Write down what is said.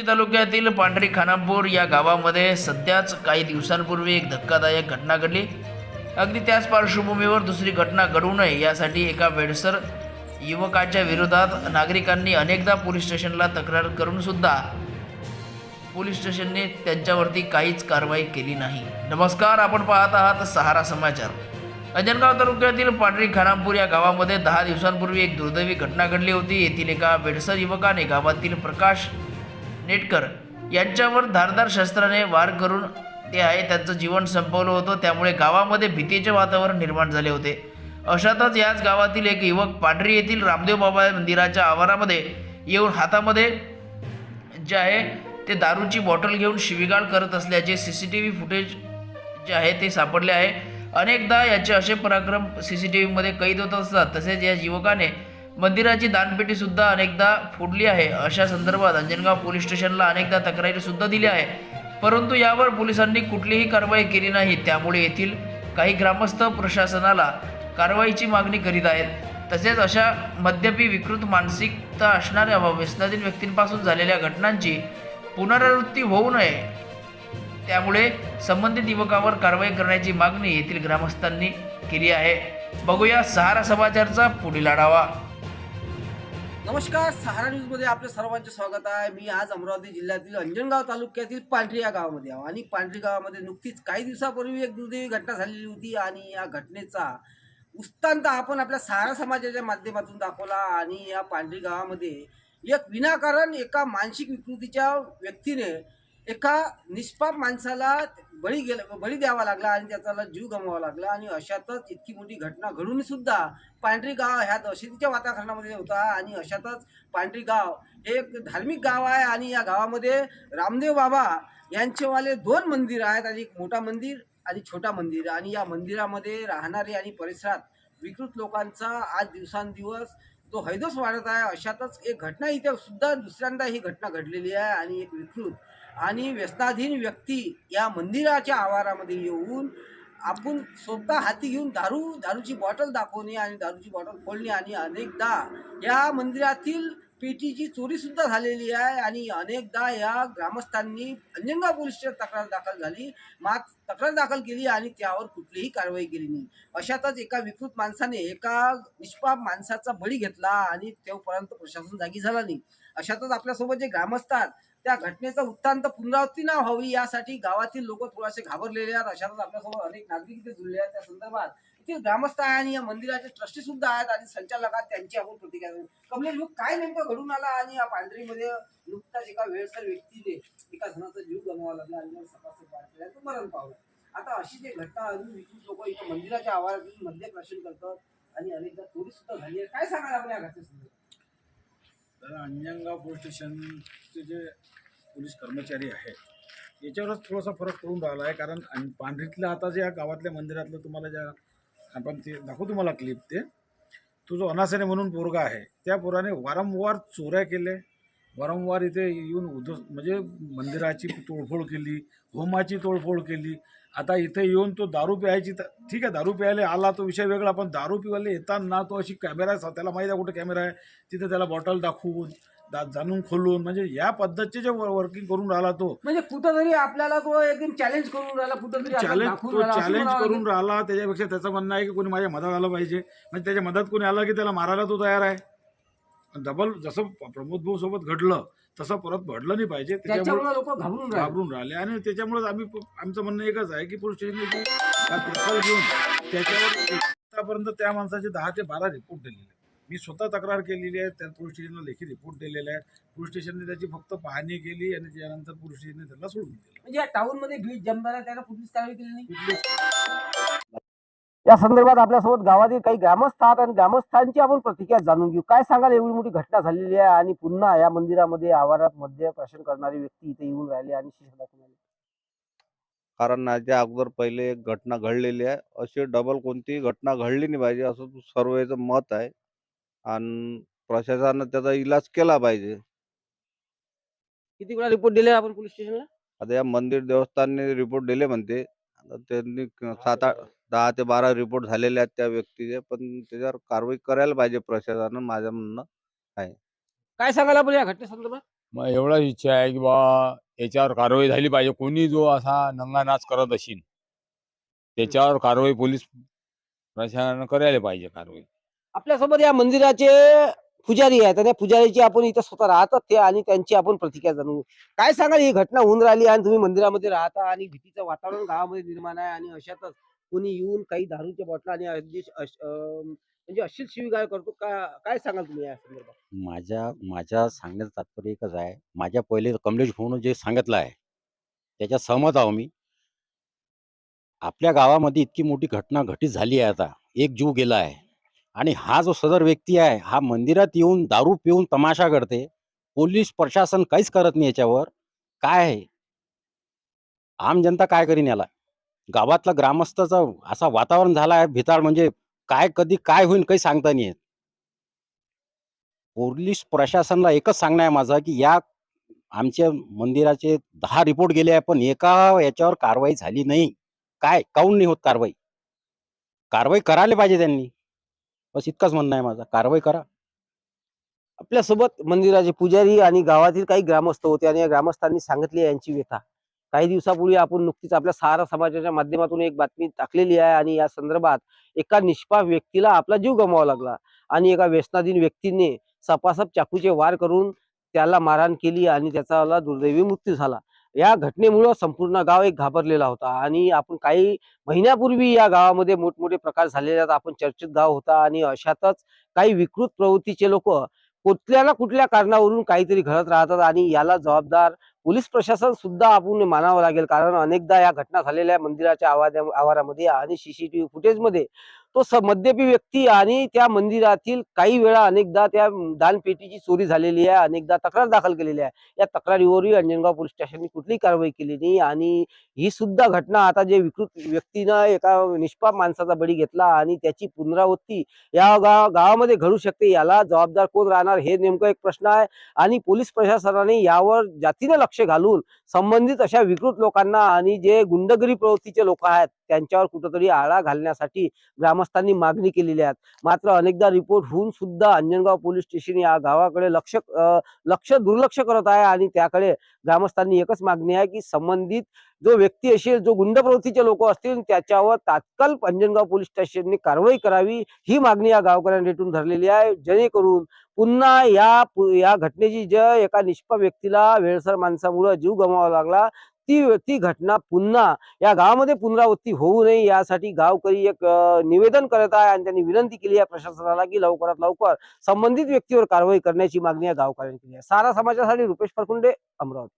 इचलकरंजी तालुक्यातील पांढरी खानापूर या गावामध्ये सध्याच काही दिवसांपूर्वी एक धक्कादायक घटना घडली. अगदी त्याच पार्श्वभूमीवर दुसरी घटना घडू नये यासाठी एका वेडसर युवकाच्या विरोधात नागरिकांनी अनेकदा पोलीस स्टेशनला तक्रार करूनसुद्धा पोलीस स्टेशनने त्यांच्यावरती काहीच कारवाई केली नाही. नमस्कार आपण पाहत आहात सहारा समाचार. अंजनगाव तालुक्यातील पांढरी खानापूर या गावामध्ये दहा दिवसांपूर्वी एक दुर्दैवी घटना घडली होती. येथील एका बेडसर युवकाने गावातील प्रकाश नेटकर यांच्यावर धारदार शस्त्राने वार करून ते आहे त्यांचं जीवन संपवलं होतं. त्यामुळे गावामध्ये भीतीचे वातावरण निर्माण झाले होते. अशातच याच गावातील एक युवक पांढरी येथील रामदेव बाबा मंदिराच्या आवारामध्ये येऊन हातामध्ये जे आहे ते दारूची बॉटल घेऊन शिवीगाळ करत असल्याचे C C T V footage जे आहे ते सापडले आहे. अनेकदा याचे असे पराक्रम सी सी टी व्हीमध्ये कैद होत असतात. तसेच या युवकाने मंदिराची दानपेटीसुद्धा अनेकदा फोडली आहे. अशा संदर्भात अंजनगाव पोलीस स्टेशनला अनेकदा तक्रारीसुद्धा दिल्या आहे. परंतु यावर पोलिसांनी कुठलीही कारवाई केली नाही. त्यामुळे येथील काही ग्रामस्थ प्रशासनाला कारवाईची मागणी करीत आहेत. तसेच अशा मद्यपी विकृत मानसिकता असणाऱ्या व व्यसनाधीन व्यक्तींपासून झालेल्या घटनांची पुनरावृत्ती होऊ नये. त्यामुळे संबंधित युवकावर कारवाई करण्याची मागणी येथील ग्रामस्थांनी केली आहे. बघूया सहारा समाचारचा पुढील आढावा. नमस्कार सहारा न्यूजमध्ये आपलं सर्वांचे स्वागत आहे. मी आज अमरावती जिल्ह्यातील अंजनगाव तालुक्यातील पांढरी या गावामध्ये आहो. आणि पांढरी गावामध्ये नुकतीच काही दिवसापूर्वी एक दुर्दैवी घटना झालेली होती आणि या घटनेचा उस्तांत आपण आपल्या सहारा समाजाच्या माध्यमातून दाखवला आणि या पांढरी गावामध्ये एक विनाकारण एका मानसिक विकृतीच्या व्यक्तीने एका निष्पाप माणसाला बळी गेला बळी द्यावा लागला आणि त्याचा जीव गमवावा लागला आणि अशातच इतकी मोठी घटना घडून सुद्धा पांढरी गाव ह्या दहशतीच्या वातावरणामध्ये होता आणि अशातच पांढरी गाव हे एक धार्मिक गाव आहे आणि या गावामध्ये रामदेव बाबा यांचेवाले दोन मंदिर आहेत आणि एक मोठा मंदिर आणि छोटा मंदिर. आणि या मंदिरामध्ये राहणारे आणि परिसरात विकृत लोकांचा आज दिवसांदिवस तो हैदोस वाढत आहे. अशातच एक घटना इथे सुद्धा दुसऱ्यांदा ही घटना घडलेली आहे आणि एक विकृत आणि व्यसनाधीन व्यक्ती या मंदिराच्या आवारामध्ये येऊन आपण स्वतः हाती घेऊन दारू दारूची बॉटल दाखवणे आणि दारूची बॉटल फोडणे आणि अनेकदा या मंदिरातील पेटीची चोरी सुद्धा झालेली आहे आणि अनेकदा या ग्रामस्थांनी अंजनगाव पोलीस स्टेशन तक्रार दाखल झाली. मात तक्रार दाखल केली आणि त्यावर कुठलीही कारवाई केली नाही. अशातच एका विकृत माणसाने एका निष्पाप माणसाचा बळी घेतला आणि तेव्हापर्यंत प्रशासन जागी झाला नाही. अशातच आपल्यासोबत जे ग्रामस्थ आहेत त्या घटनेचा वृत्तांत पुनरावृत्ती ना व्हावी यासाठी गावातील लोक थोडेसे घाबरलेले आहेत. अशातच आपल्यासोबत अनेक नागरिक इथे जुळले आहेत. त्या संदर्भात येथील ग्रामस्थ आहे आणि या मंदिराचे ट्रस्टी सुद्धा आहेत आणि संचालक आहेत त्यांची आपण प्रतिक्रिया कमलेश भाऊ काय नेमकं घडून आला आणि या पांढरीमध्ये नुकताच एका वेळसर व्यक्तीने एका जणाचा जीव गमवावा लागला आणि सकाळ सपासप केला तो मरण पावला. आता अशी जे घटना अजून विकृत लोक इथं मंदिराच्या आवारातून मध्य प्रश्न करतात आणि अनेकदा चोरी सुद्धा झाली आहे. काय सांगाल आपण या घटनेसंदर्भात? तर अंजनगाव पोलीस स्टेशनचे जे पोलीस कर्मचारी आहेत याच्यावरच थोडासा फरक पडून राहिला आहे. कारण पांढरीतलं आता जे या गावातल्या मंदिरातलं तुम्हाला ज्या आपण ते दाखवू तुम्हाला क्लिप ते. तो जो अनासने म्हणून पोरगा आहे त्या पोराने वारंवार चोऱ्या केले वारंवार इथे येऊन उद्ध्वस म्हणजे मंदिराची तोडफोड केली होमाची तोडफोड केली. आता इथे येऊन तो दारू प्यायची तर ठीक आहे दारू प्यायला आला तो विषय वेगळा पण दारू पिवायला येताना तो अशी कॅमेरा त्याला माहिती आहे कुठे कॅमेरा आहे? तिथे त्याला बॉटल दाखवून दा जाणून खोलून म्हणजे या पद्धतीचे जे वर्किंग करून राहिला तो. म्हणजे कुठंतरी आपल्याला तो एकदम चॅलेंज करून राहिला कुठंतरी आपल्याला चॅलेंज दाखवून तो राहिला, असं चॅलेंज म्हणावं करून राहिला त्याच्यापेक्षा त्याचं म्हणणं आहे की कोणी माझ्या मदत आलं पाहिजे. म्हणजे त्याच्या मदत कोणी आलं की त्याला मारायला तो तयार आहे. डबल जसं प्रमोद भाऊ सोबत घडलं तसं परत घडलं नाही पाहिजे. त्याच्यामुळे त्याच्यामुळे लोक घाबरून राहिले. घाबरून राहिले. आणि त्याच्यामुळे आम्ही आमचं म्हणणं एकच आहे की पोलीस पेट्रोल घेऊन त्याच्यावर आतापर्यंत त्या माणसाचे दहा ते बारा रिपोर्ट दिलेले आहेत. मी स्वतः तक्रार केलेली आहे त्या पोलीस स्टेशनला लेखी रिपोर्ट दिलेले आहेत पोलीस स्टेशनने त्याची फक्त पाहणी केली आणि त्यानंतर पोलीस स्टेशनने त्याला सोडून दिलं. म्हणजे या टाउनमध्ये भीड जमदार आहे त्याला कुठलीच कारवाई केली नाही? या संदर्भात आपल्यासोबत गावातील काही ग्रामस्थ आहेत आणि ग्रामस्थांची आपण प्रतिक्रिया जाणून घेऊ. काय सांगाल? एवढी मोठी घटना झालेली आहे आणि पुन्हा या मंदिरामध्ये आवारात मध्य प्रशन करणारी व्यक्ती इथे येऊन राहिले आणि शिक्षा दाखवून राहिले कारण याच्या अगोदर पहिले एक घटना घडलेली आहे. अशी डबल कोणतीही घटना घडली नाही पाहिजे असं सर्वेचं मत आहे. आणि प्रशासनानं त्याचा इलाज केला पाहिजे. किती वेळा रिपोर्ट दिले आपण पोलीस स्टेशनला आता या मंदिर देवस्थानने रिपोर्ट दिले म्हणते. आता त्यांनी क- सात आठ दहा ते बारा रिपोर्ट झालेले आहेत त्या व्यक्तीचे. पण त्याच्यावर कारवाई करायला पाहिजे प्रशासनानं माझं म्हणणं काय सांगाल आपण या घटनेसंदर्भात? मग एवढाच इच्छा आहे की बा याच्यावर कारवाई झाली पाहिजे. कोणी जो असा नंगा नाच करत असेल त्याच्यावर कारवाई पोलीस प्रशासनानं करायला पाहिजे कारवाई. आपल्यासोबत या मंदिराचे पुजारी आहेत. आणि पुजारीची आपण इथं स्वतः राहतात ते आणि त्यांची आपण प्रतिक्रिया जाणू काय सांगाल? ही घटना होऊन राहिली आणि तुम्ही मंदिरामध्ये राहता आणि भीतीचं वातावरण गावामध्ये निर्माण आहे आणि अशातच कोणी येऊन काही दारूच्या बॉटला आणि अगदी अश- म्हणजे अशीच शिवीगाळ करतो. का काय सांगाल तुम्ही या संदर्भात? माझ्या माझ्या सांगण्याचं तात्पर्य एकच आहे. माझ्या पहिले कमलेश भाऊन जे सांगितलं आहे त्याच्यात सहमत आहो मी. आपल्या गावामध्ये इतकी मोठी घटना घटित झाली आहे आता. एक जीव गेला आहे. आणि हा जो सदर व्यक्ती आहे हा मंदिरात येऊन दारू पिऊन तमाशा करते पोलीस प्रशासन काहीच करत नाही याच्यावर काय आहे? आम जनता काय करीन याला? गावातला ग्रामस्थाचा असा वातावरण झाला आहे भिताळ म्हणजे काय कधी काय होईल काही सांगता नाही येत. पोलीस प्रशासनाला एकच सांगणं आहे माझं की या आमच्या मंदिराचे दहा रिपोर्ट गेले आहे पण एका याच्यावर कारवाई झाली नाही. काय? काऊन नाही होत कारवाई? कारवाई करायला पाहिजे त्यांनी. बस इतकाच म्हणणं आहे माझा. कारवाई करा. आपल्यासोबत मंदिराचे पुजारी आणि गावातील काही ग्रामस्थ होते आणि या ग्रामस्थांनी सांगितली यांची व्यथा. काही दिवसापूर्वी आपण नुकतीच आपल्या सहारा समाजाच्या माध्यमातून एक बातमी टाकलेली आहे आणि या संदर्भात एका निष्पाप व्यक्तीला आपला जीव गमावा लागला आणि एका व्यसनाधीन व्यक्तीने सपासप चाकूचे वार करून त्याला मारहाण केली आणि त्याचा दुर्दैवी मृत्यू झाला. या घटनेमुळं संपूर्ण गाव एक घाबरलेला होता आणि आपण काही महिन्यापूर्वी या गावामध्ये मोठमोठे प्रकार झालेले आहेत आपण चर्चित गाव होता आणि अशातच काही विकृत प्रवृत्तीचे लोक कुठल्या ना कुठल्या कारणावरून काहीतरी घडत राहतात आणि याला जबाबदार पोलीस प्रशासन सुद्धा आपण मानावं लागेल. कारण अनेकदा या घटना झालेल्या मंदिराच्या आवाजा आवारामध्ये आणि सीसीटीव्ही फुटेजमध्ये तो स मद्यपी व्यक्ती आणि त्या मंदिरातील काही वेळा अनेकदा त्या दानपेटीची चोरी झालेली आहे अनेकदा तक्रार दाखल केलेली आहे. या तक्रारीवरही अंजनगाव पोलीस स्टेशनने कुठलीही कारवाई केली नाही आणि ही सुद्धा घटना आता जे विकृत व्यक्तीनं एका निष्पाप माणसाचा बळी घेतला आणि त्याची पुनरावृत्ती या गाव गावामध्ये घडू शकते याला जबाबदार कोण राहणार हे नेमकं एक प्रश्न आहे. आणि पोलीस प्रशासनाने यावर जातीने लक्ष घालून संबंधित अशा विकृत लोकांना आणि जे गुंडगिरी प्रवृत्तीचे लोक आहेत त्यांच्यावर कुठंतरी आळा घालण्यासाठी ग्रामस्थांनी मागणी केलेली आहे. मात्र अनेकदा रिपोर्ट होऊन सुद्धा अंजनगाव पोलीस स्टेशन या गावाकडे लक्ष लक्ष दुर्लक्ष करत आहे आणि त्याकडे ग्रामस्थांनी एकच मागणी आहे की संबंधित जो व्यक्ती असेल जो गुंड प्रवृत्तीचे लोक असतील त्याच्यावर तात्काळ अंजनगाव पोलीस स्टेशनने कारवाई करावी ही मागणी या गावकऱ्यांनी रेटून धरलेली आहे. जेणेकरून पुन्हा या या घटनेची ज एका निष्पा व्यक्तीला वेळसर माणसामुळे जीव गमावा लागला. ती ती घटना पुन्हा या गावामध्ये पुनरावृत्ती होऊ नये यासाठी गावकरी एक निवेदन करत आहे आणि त्यांनी विनंती केली आहे प्रशासनाला की लवकरात लवकर संबंधित व्यक्तीवर कारवाई करण्याची मागणी या गावकऱ्यांनी केली आहे. सारा समाजासाठी रुपेश फरकुंडे अमरावती.